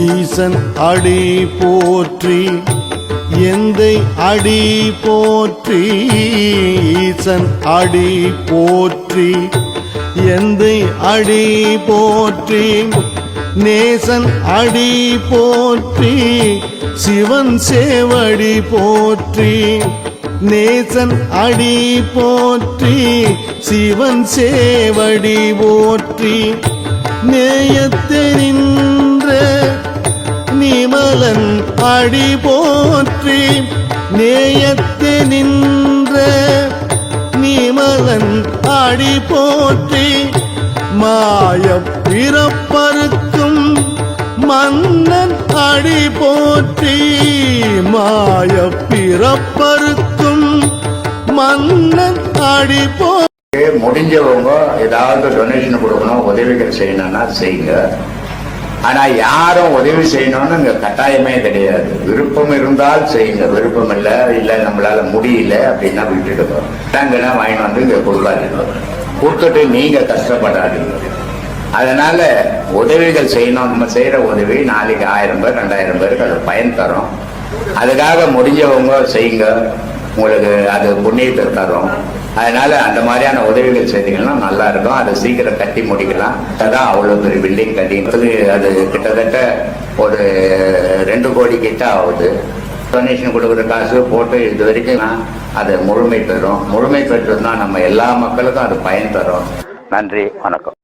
ஈசன் அடி போற்றி எந்தை அடி போற்றி ஈசன் அடி போற்றி எந்தை அடி போற்றி நேசன் அடி போற்றி சிவன் சேவடி போற்றி. நேசன் அடி போற்றி சிவன் சேவடி போற்றி. நேயத்தெரின்ற நிமலன் அடி போற்றி. நேயத்து நின்ற நிமலன் அடி போற்றி. மாய பிறப்பருக்கு மன்னன் அடி போற்றி மாய பிறப்பருக்கும் மன்னன் அடி போ முடிஞ்சவங்க ஏதாவது டொனேஷன் கொடுக்கணும் உதவிகள் செய்யணும்னா செய்யுங்க. ஆனா யாரும் உதவி செய்யணும்னு இங்க கட்டாயமே கிடையாது. விருப்பம் இருந்தால் செய்யுங்க. விருப்பம் இல்ல இல்ல நம்மளால முடியல அப்படின்னா விட்டுடுங்க. தாங்கன்னா வாங்கிட்டு வந்து இங்க கொடுக்காதீங்க. கொடுத்துட்டு நீங்க கஷ்டப்படாதீங்க. அதனால உதவிகள் செய்யணும். நம்ம செய்யற உதவி நாளைக்கு ஆயிரம் பேர் ரெண்டாயிரம் பேருக்கு அது பயன் தரும். அதுக்காக முடிஞ்சவங்க செய்யுங்க. உங்களுக்கு அது புண்ணியத்தை தரும். அதனால அந்த மாதிரியான உதவிகள் செய்தீங்கன்னா நல்லா இருக்கும். அதை சீக்கிரம் கட்டி முடிக்கலாம். அதான் அவ்வளோ பெரிய பில்டிங் கட்டிங்கிறது அது கிட்டத்தட்ட ஒரு ரெண்டு கோடி கிட்ட ஆகுது. டொனேஷன் கொடுக்குற காசு போட்டு இது வரைக்கும் அது முழுமை பெறும். முழுமை பெற்றதுன்னா நம்ம எல்லா மக்களுக்கும் அது பயன் தரும். நன்றி. வணக்கம்.